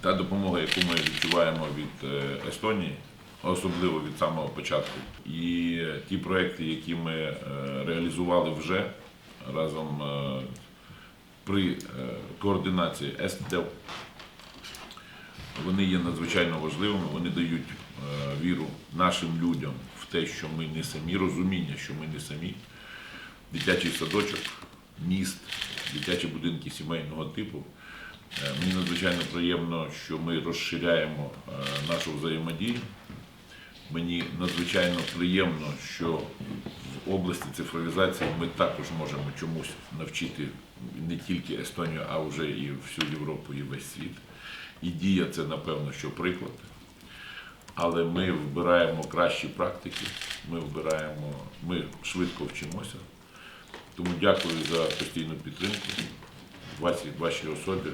Та допомога, яку ми відчуваємо від е, Естонії, особливо від самого початку, і ті проекти, які ми е, реалізували вже разом е, при е, координації ЕСТДЕЛ, вони є надзвичайно важливими. Вони дають е, віру нашим людям в те, що ми не самі, розуміння, що ми не самі. Дитячий садочок, міст, дитячі будинки сімейного типу. Е, Мені надзвичайно приємно, що ми розширяємо е, нашу взаємодію. Мені надзвичайно приємно, що в області цифровізації ми також можемо чомусь навчити не тільки Естонію, а вже і всю Європу, і весь світ. І дія це, напевно, що приклад. Але ми вбираємо кращі практики, ми вбираємо, ми швидко вчимося. Тому дякую за постійну підтримку вашій, вашій особі,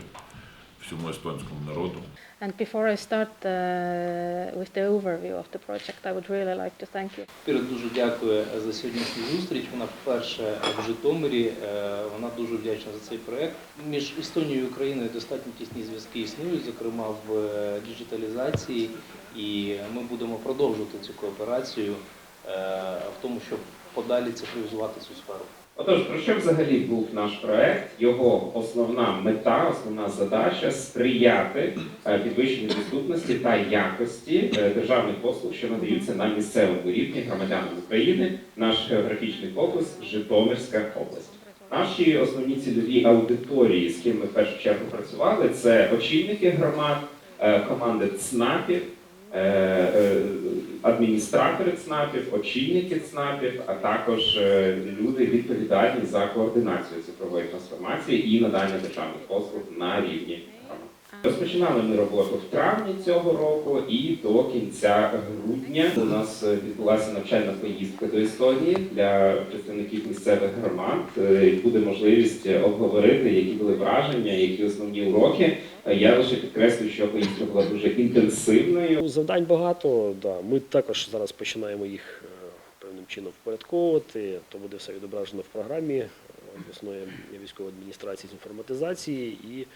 всьому естонському народу. And before I start uh, with the overview of the project, I would really like to thank you. Пірот дуже дякує за сьогоднішню зустріч. Вона вперше в Житомирі. Е, Вона дуже вдячна за цей проект. Між Естонією і Україною достатньо тісні зв'язки існують, зокрема в е, діджиталізації, і ми будемо продовжувати цю кооперацію е, в тому, щоб подалі цифровізувати цю сферу. Отож, про що взагалі був наш проект? Його основна мета, основна задача сприяти е, підвищенню доступності та якості е, державних послуг, що надаються на місцевому рівні громадянам України. Наш географічний фокус Житомирська область. Наші основні цільові аудиторії, з ким ми в першу чергу працювали, це очільники громад, е, команди ЦНАПів, адміністратори ЦНАПів, очільники ЦНАПів, а також е, люди відповідальні за координацію цифрової трансформації і надання державних послуг на рівні. Розпочинали ми роботу в травні цього року і до кінця грудня у нас е, відбулася навчальна поїздка до Естонії для представників місцевих громад. Е, Буде можливість обговорити, які були враження, які основні уроки. Е, Я лише підкреслю, що поїздка була дуже інтенсивною. Завдань багато. Да. Ми також зараз починаємо їх певним чином впорядковувати. То буде все відображено в програмі обласної військової адміністрації з інформатизації і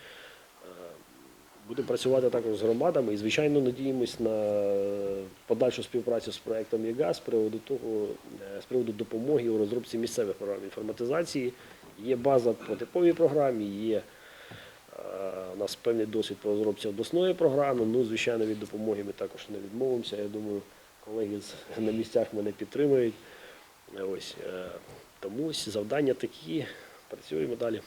будемо працювати також з громадами. І, звичайно, надіємось на подальшу співпрацю з проектом ЄГА з приводу того, е, з приводу допомоги у розробці місцевих програм інформатизації. Є база по типовій програмі, є е, у нас певний досвід по розробці обласної програми. Ну, звичайно, від допомоги ми також не відмовимося. Я думаю, колеги на місцях мене підтримують. Ось, е, тому завдання такі. Працюємо далі.